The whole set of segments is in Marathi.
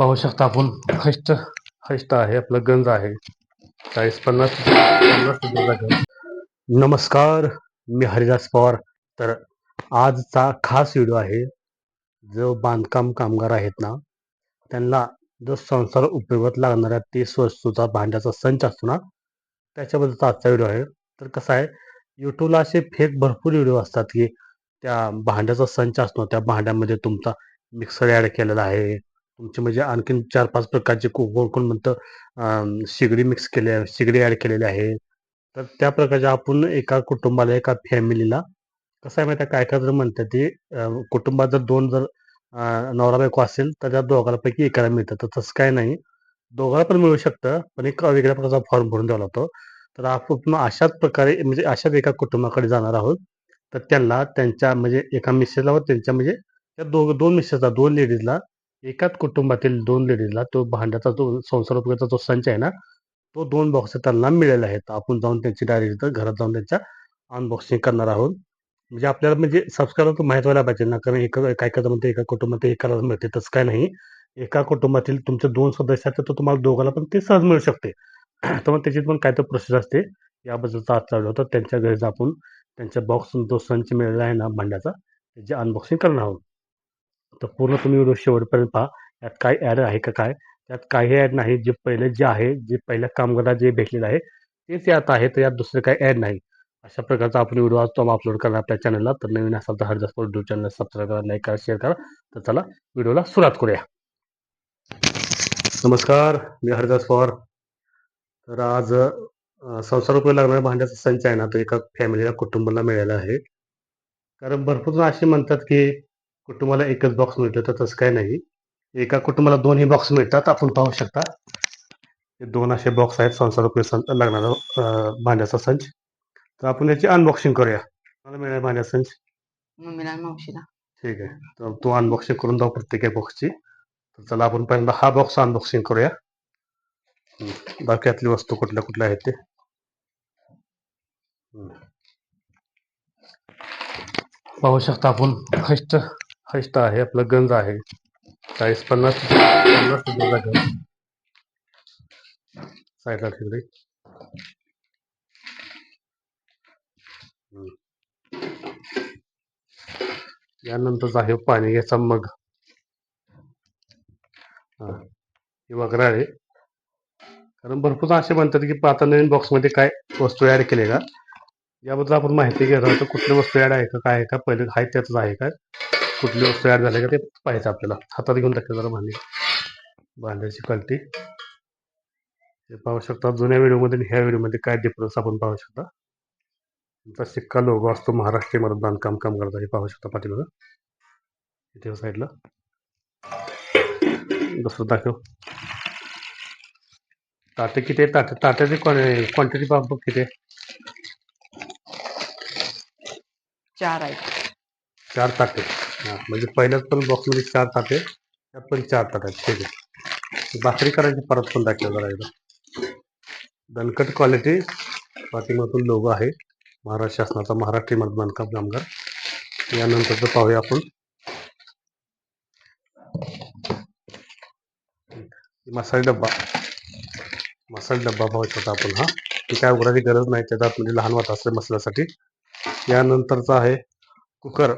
पाहू शकता आपण. हष्ट हष्ट आहे आपलं गंज आहे. चाळीस पन्नास पन्नास नमस्कार मी हरिदास पवार. तर आजचा खास व्हिडिओ आहे जो बांधकाम कामगार आहेत ना त्यांना जो संसार उपयोगात लागणाऱ्या तीस वस्तूचा भांड्याचा संच असतो ना त्याच्याबद्दलचा आजचा व्हिडिओ आहे. तर कसं आहे यूट्यूबला असे फेक भरपूर व्हिडिओ असतात की त्या भांड्याचा संच असतो त्या भांड्यामध्ये तुमचा मिक्सर ॲड केलेला आहे. तुमचे म्हणजे आणखीन चार पाच प्रकारचे को- कोण कोण म्हणतं शिगडी मिक्स केले आहे शिगडी ॲड केलेली आहे. तर त्या प्रकारच्या आपण एका कुटुंबाला एका फॅमिलीला कसं आहे माहिती आहे काय काय जर म्हणतात ते कुटुंबात जर दोन जर नवरा बायको असेल तर त्या दोघांपैकी एकाला मिळतं. तर तसं काय नाही. दोघांना पण मिळू शकतं पण एक वेगळ्या प्रकारचा फॉर्म भरून द्यावा लागतो. तर आपण अशाच प्रकारे म्हणजे अशाच एका कुटुंबाकडे जाणार आहोत. तर त्यांना त्यांच्या म्हणजे एका मिसेसला व त्यांच्या म्हणजे त्या दोघ दोन मिसेसला दोन लेडीजला एकाच कुटुंबातील दोन लेडीजला तो भांड्याचा जो संसार उपयोगाचा जो संच आहे ना तो दोन बॉक्स त्यांना मिळाले आहेत. आपण जाऊन त्यांची डायरेक्ट घरात जाऊन त्यांच्या अनबॉक्सिंग करणार आहोत. म्हणजे आपल्याला म्हणजे सबस्क्राईबर तर माहीत व्हायला पाहिजे ना कारण एका काय काय म्हणते एका कुटुंबात करायला मिळते तसं काय नाही. एका कुटुंबातील तुमचे दोन सदस्य आहेत तर तुम्हाला दोघाला पण ते सहज मिळू शकते. तर मग त्याची पण काय तर प्रोसेस असते. याबद्दलचा आज चालू होतं. त्यांच्या घरी जाऊन आपण त्यांच्या बॉक्स जो संच मिळाला आहे ना भांड्याचा त्याची अनबॉक्सिंग करणार आहोत. तर पूर्ण तुम्ही व्हिडिओ शेवटपर्यंत पहा. यात काय ॲड आहे का काय? त्यात काही ॲड नाही. जे पहिले जे आहे जे पहिल्या कामगाराला जे भेटलेलं आहे तेच यात आहे. तर यात दुसरं काही ॲड नाही. अशा प्रकारचा आपण व्हिडिओ आज तो अपलोड करणार आपल्या चॅनलला तर नवीन असाल तर हरदास यूट्यूब चॅनल सबस्क्राईब करा लाईक करा शेअर करा. तर चला व्हिडिओला सुरुवात करूया. नमस्कार मी हरदास पवार. तर आज संसार उपयोग लागणाऱ्या भांड्याचा संच आहे ना तो एका फॅमिलीला कुटुंबाला मिळाला आहे. कारण भरपूर जण असे म्हणतात की कुटुंबाला एकच बॉक्स मिळतो तर तसं काय नाही. एका कुटुंबाला दोन्ही बॉक्स मिळतात आपण पाहू शकता. हे दोन असे बॉक्स आहेत संसार उपयोग लागणारा भांड्याचा संच. तर आपण याची अनबॉक्सिंग करूया. मला मिळाला भांड्याचा संच? मम्मीला मावशीला. ठीक आहे. तर तो अनबॉक्सिंग करून जाऊ प्रत्येक बॉक्सची तर चला आपण पहिल्यांदा हा बॉक्स अनबॉक्सिंग करूया. बाकी वस्तू कुठल्या कुठल्या आहेत ते. पाहू शकता आपण. हष्ट हष्ट आहे आपलं गंज आहे. चाळीस पन्नास पन्नास रुपयाचा गंज साईडला ठेवले. यानंतरच आहे पाणी घ्यायचा मग. हा. हे वगैरे आहे. कारण भरपूर असे म्हणतात की आता नवीन बॉक्समध्ये काय वस्तू ॲड केले का? याबद्दल आपण माहिती घेणार आहोत. तर कुठल्या वस्तू ॲड आहे का काय आहे का? पहिले आहे त्याच आहे का? कुठली वस्तू ॲड झाली का ते पाहायचं आपल्याला. हातात घेऊन टाकलं जरा भांडी. भांड्याची क्वालिटी हे पाहू शकता जुन्या व्हिडिओमध्ये आणि ह्या व्हिडिओमध्ये काय डिफरन्स आपण पाहू शकता. तुमचा शिक्का लोगो असतो महाराष्ट्रीय बांधकाम कामगारचा हे पाहू शकता पाठीमागं. इथे साईडला दुसरं दाखव. ताटे किती आहे ताटे ताट्याची क्वांटिटी बघ किती आहे. चार आहेत. चार ताटे. हां म्हणजे पहिल्याच पण बॉक्समध्ये चार ताटे त्यात पण चार ताटे आहेत. ठीक आहे. भाकरी करायची परत पण दाखवा जरा एकदा. दणकट क्वालिटी पाठिंबातून लोगो आहे. महाराष्ट्र शासनाचा महाराष्ट्री मध बांधकाम कामगार. यानंतरचं पाहूया आपण. मसाला डब्बा. मसाला डब्बा पाहू शकता आपण हा. ती काय उघडायची गरज नाही त्याच्यात म्हणजे लहान वाटा असते मसाल्यासाठी. यानंतरचा आहे कुकर.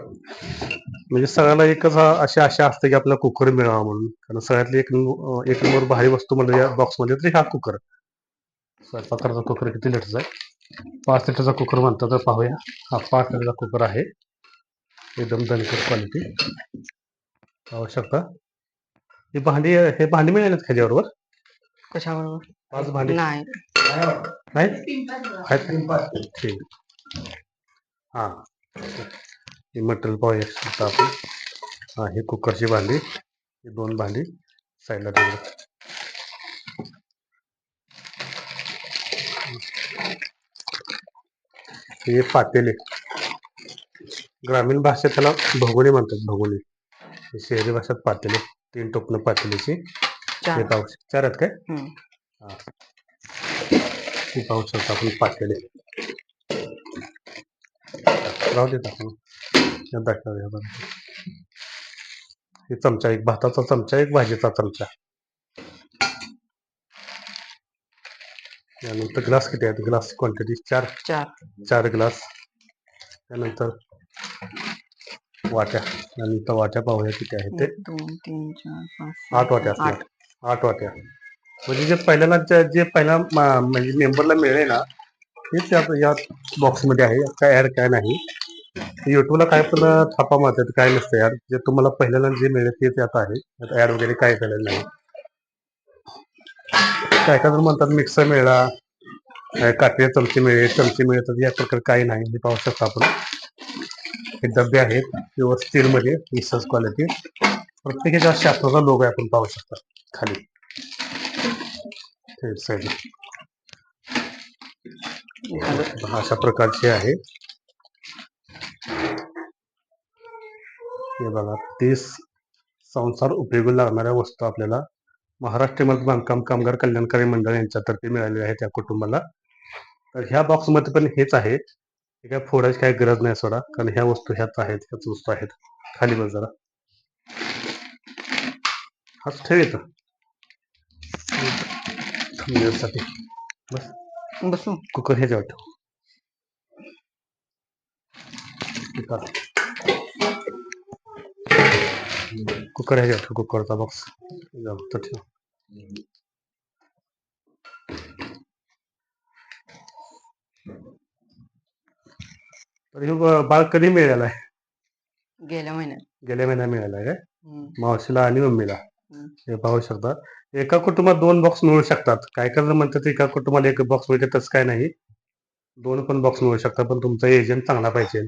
म्हणजे सगळ्याला एकच अशी आशा असते की आपल्याला कुकर मिळावा म्हणून. कारण सगळ्यातली एक एक नंबर भारी वस्तू म्हणजे या बॉक्समध्ये तरी हा कुकर. स्वयंपाकाचा कुकर किती लिटरचा आहे? पाच लिटरचा कुकर म्हणतात तर पाहूया. हा पाच लिटरचा कुकर आहे. एकदम दणकट क्वालिटी पाहू शकता. ही भांडी हे भांडी मिळालेत ह्याच्याबरोबर कशाबरोबर? पाच भांडी. नाही. नाही? ठीक. हां. हे मटेरियल पाहूया शकता आपण. हां ही कुकरची भांडी ही दोन भांडी साईडला हे पातेले. ग्रामीण भाषेत त्याला भगोनी म्हणतात भगोनी. हे शहरी भाषेत पातेले. तीन टोपणं पातेलीची. हे चार पाहू चार आहेत काय. हा. हे पाहू शकता आपण पातेले. राहू देत आपण. चमचा एक भाता चमचा एक भाजी का चमचा ग्लास कि ग्लास क्वांटिटी चार. चार. चार ग्लास. वाटा वाट्या. त्यानंतर वाट्या पाहूया आठ वाट्या आठ. आठ वाट्या. म्हणजे जे पहिल्याला जे पहिला म्हणजे मेंबरला मिळेल ना हेच या बॉक्समध्ये आहे. काय ॲड काय नाही. युट्यूबला काय पण थापा मारतात काय नसतं यार. जे तुम्हाला पहिल्याला जे मिळेल ते त्यात आहे. त्यात ऍड वगैरे काय झालेलं नाही काय काय जण म्हणतात मिक्सर मिळा काटे चमचे मिळेल चमचे मिळतात या प्रकार काही नाही. हे पाहू शकता आपण. हे डबे आहेत किंवा स्टीलमध्ये क्वालिटी प्रत्येक प्रत्येकाच्या शास्त्राचा लोगो आपण पाहू शकता खाली. हे अशा प्रकारचे आहे. हे बघा तीस संसार उपयोगी लागणाऱ्या वस्तू आपल्याला महाराष्ट्रामध्ये बांधकाम कामगार कल्याणकारी मंडळ यांच्यातर्फे मिळालेल्या आहेत त्या कुटुंबाला. तर ह्या बॉक्समध्ये पण हेच आहे. हे काय फोडायची काही गरज नाही सोडा कारण ह्या वस्तू ह्याच आहेत ह्याच वस्तू आहेत. खाली बस जरा. हाच ठेव येतं बस. बसू. कुकर ह्याच्यावर ठेव. कुकर कुकर ह्याच्यावर ठेव कुकरचा बॉक्स तर ठेव. तर हे बाळ कधी मिळालं आहे? गेल्या महिन्यात. गेल्या महिन्यात मिळालं आहे काय? हम्म. मावशीला आणि मम्मीला. हम्म. हे पाहू शकता. एका कुटुंबात दोन बॉक्स मिळू शकतात. काय काय जण म्हणतात एका कुटुंबाला एक बॉक्स मिळते तसं काय नाही. दोन पण बॉक्स मिळू शकतात पण तुमचा एजंट चांगला पाहिजे.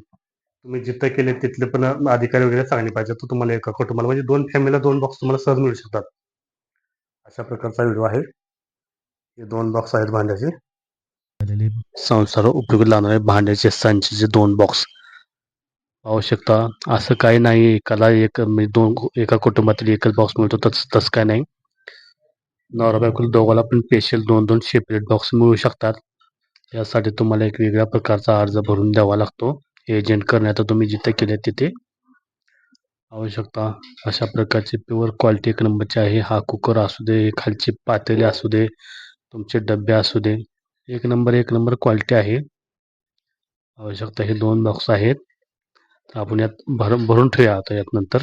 तुम्ही जिथं केले तिथले पण अधिकारी वगैरे चांगले पाहिजे तर तुम्हाला एका कुटुंबाला म्हणजे दोन फॅमिलीला दोन बॉक्स तुम्हाला सहज मिळू शकतात. अशा प्रकारचा व्हिडिओ आहे. हे दोन बॉक्स आहेत भांड्याचे. संसार उपयोगी लागणारे भांड्याचे संचचे दोन बॉक्स पाहू शकता असं काही नाही. एकाला एक म्हणजे दोन एका कुटुंबातील एकच बॉक्स मिळतो तस तसं काय नाही. नवरा बायकोला दोघाला पण स्पेशल दोन दोन सेपरेट बॉक्स मिळू शकतात. यासाठी तुम्हाला एक वेगळ्या प्रकारचा अर्ज भरून द्यावा लागतो. एजंट करण्यात तुम्ही जिथे केले तिथे पाहू शकता अशा प्रकारचे प्युअर क्वालिटी एक नंबरची आहे. हा कुकर असू दे खालची पातेले असू दे तुमचे डबे असू दे एक नंबर एक नंबर क्वालिटी आहे. आवश्यकता हे दोन बॉक्स आहेत. तर आपण यात भरून भरून ठेवूया आता यात नंतर.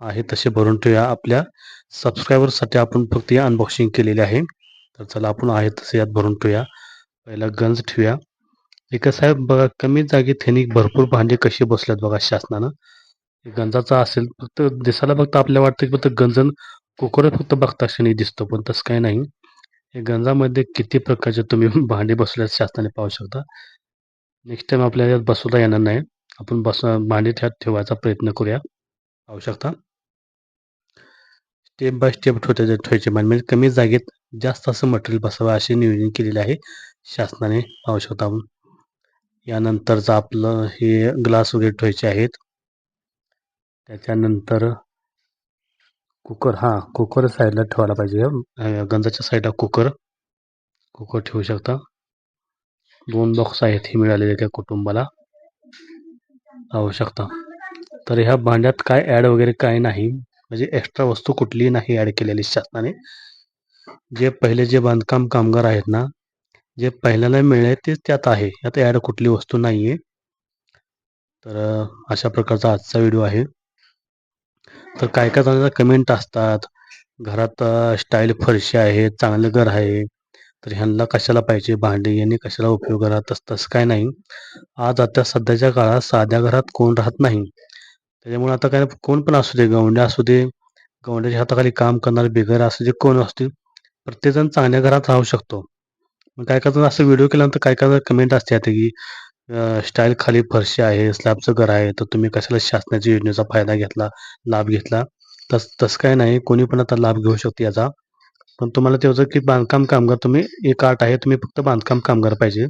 आहे तसे भरून ठेवूया. आपल्या सबस्क्रायबरसाठी आपण फक्त हे अनबॉक्सिंग केलेले आहे. तर चला आपण आहे तसे यात भरून ठेवूया. पहिला गंज ठेवूया. हे साहेब बघा कमी जागेत ह्यांनी भरपूर भांडे कशी बसल्यात बघा शासनानं. हे गंजाचा असेल फक्त दिसायला फक्त आपल्याला वाटतं की फक्त गंजन कुकर फक्त बघता क्षणी दिसतो पण तसं काही नाही. हे गंजामध्ये किती प्रकारचे तुम्ही भांडे बसवल्यात शासनाने पाहू शकता. नेक्स्ट टाइम आपल्याला बसवता येणार नाही. आपण बस भांडे त्यात ठेवायचा प्रयत्न करूया. पाहू शकता. स्टेप बाय स्टेप ठेवते ठेवायचे म्हणजे कमी जागेत जास्त असं मटेरियल बसावं असे नियोजन केलेले आहे शासनाने. पाहू शकता आपण. यानंतरचं आपलं हे ग्लास वगैरे ठेवायचे आहेत. त्याच्यानंतर कुकर हां कुकर साईडला ठेवायला पाहिजे. गंजाच्या साईडला कुकर कुकर ठेवू शकता. दोन बॉक्स आहेत हे मिळालेले त्या कुटुंबाला. आवश्यकता शकता. तर ह्या भांड्यात काय ॲड वगैरे काय नाही. म्हणजे एक्स्ट्रा वस्तू कुठलीही नाही ॲड केलेली शासनाने. जे पहिले जे बांधकाम कामगार आहेत ना जे पहिल्याला मिळेल तेच त्यात आहे. यात ॲड कुठली वस्तू नाही आहे तर अशा प्रकारचा आजचा व्हिडिओ आहे. तर काय काय चांगल्या कमेंट असतात. घरात स्टाईल फरशी आहे चांगलं घर आहे. तर ह्यांना कशाला पाहिजे? भांडी यांनी कशाला उपयोग करा तस तसं काय नाही. आज आता सध्याच्या काळात साध्या घरात कोण राहत नाही. त्याच्यामुळे आता काय कोण पण असू दे गवंड्या असू दे. गवंड्याच्या हाताखाली काम करणारे बिगर असू दे कोण असू दे. प्रत्येकजण चांगल्या घरात राहू शकतो. मग काय काय असं व्हिडिओ केल्यानंतर काय काय कमेंट असते आता की स्टाईल खाली फरशी आहे स्लॅबचं घर आहे तर तुम्ही कशाला शासनाच्या योजनेचा फायदा घेतला लाभ घेतला? तस तसं काय नाही कोणी पण आता लाभ घेऊ शकते याचा. पण तुम्हाला ते होतं की बांधकाम कामगार तुम्ही एक आठ आहे तुम्ही फक्त बांधकाम कामगार पाहिजे.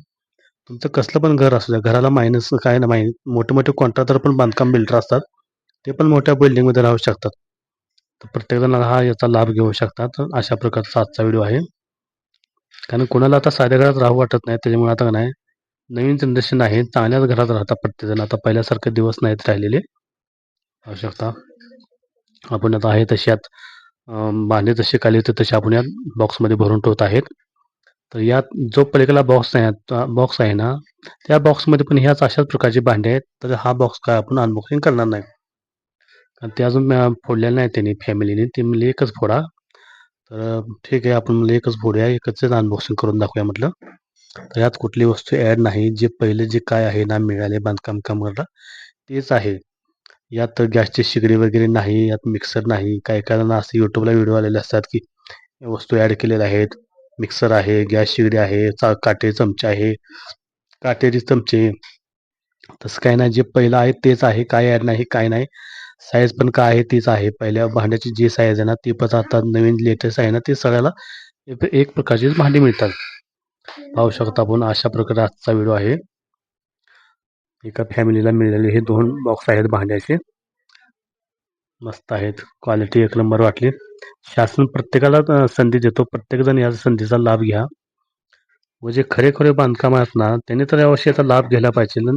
तुमचं कसलं पण घर असू द्या घराला मायनस काय ना माहिती मोठे मोठे कॉन्ट्रॅक्टर पण बांधकाम बिल्डर असतात. ते पण मोठ्या बिल्डिंगमध्ये राहू शकतात. तर प्रत्येकजण हा याचा लाभ घेऊ शकतात अशा प्रकारचा आजचा व्हिडिओ आहे. कारण कोणाला आता साध्या घरात राहू वाटत नाही त्याच्यामुळे आता नाही. नवीन जनरेशन आहे चांगल्याच घरात राहतात प्रत्येकजण. आता पहिल्यासारखे दिवस नाहीत राहिलेले. आवश्यकता शकता. आपण आता आहे तशात भांडे जसे खाली होते तसे आपण या बॉक्समध्ये भरून ठेवत आहेत. तर यात जो पलीकडला बॉक्स आहे बॉक्स आहे ना त्या बॉक्समध्ये पण ह्याच अशाच प्रकारचे भांडे आहेत. तर हा बॉक्स काय आपण अनबॉक्सिंग करणार नाही. कारण ते अजून फोडलेलं नाही त्यांनी फॅमिलीने ते म्हणजे एकच फोडा. तर ठीक आहे. आपण म्हणलं एकच फोडूया एकच अनबॉक्सिंग करून दाखवूया म्हटलं. तर यात कुठली वस्तू ॲड नाही. जे पहिले जे काय आहे ना मिळाले बांधकाम कामगारला तेच आहे. यात गॅसची शिगडी वगैरे नाही यात मिक्सर नाही. काही काहींना असं यूट्यूबला व्हिडिओ आलेले असतात की वस्तू ॲड केलेल्या आहेत. मिक्सर आहे गॅस शिगडी आहे चा काटे चमचे आहे. काटेरी चमचे. तसं काय नाही. जे पहिलं आहे तेच आहे. काय ॲड नाही काय नाही. साईज पण काय आहे तीच आहे. पहिल्या भांड्याची जी साईज आहे ना ती पण आता नवीन लेटेस्ट आहे ना ती सगळ्याला एक- प्रकारची भांडी मिळतात. पाहू शकता आपण अशा प्रकारे आजचा व्हिडिओ आहे. एका फॅमिलीला मिळालेले हे दोन बॉक्स आहेत भांड्याचे. मस्त आहेत. क्वालिटी एक नंबर वाटली. शासन प्रत्येकाला संधी देतो. प्रत्येकजण या संधीचा लाभ घ्या. व जे खरे खरे बांधकाम आहेत ना त्यांनी तर अवश्य याचा लाभ घ्यायला पाहिजे.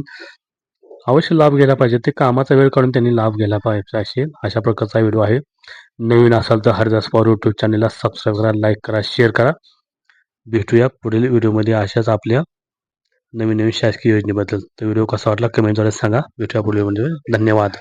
अवश्य लाभ घ्यायला पाहिजे. ते कामाचा वेळ काढून त्यांनी लाभ घ्यायला पाहिजे असे अशा प्रकारचा व्हिडिओ आहे. नवीन असाल तर हरिदास पवार यूट्यूब चॅनलला सबस्क्राईब करा लाईक करा शेअर करा. भेटूया पुढील व्हिडिओमध्ये अशाच आपल्या नवीन नवीन शासकीय योजनेबद्दल. तर व्हिडिओ कसा वाटला कमेंटद्वारे सांगा. भेटूया पुढील व्हिडिओ धन्यवाद.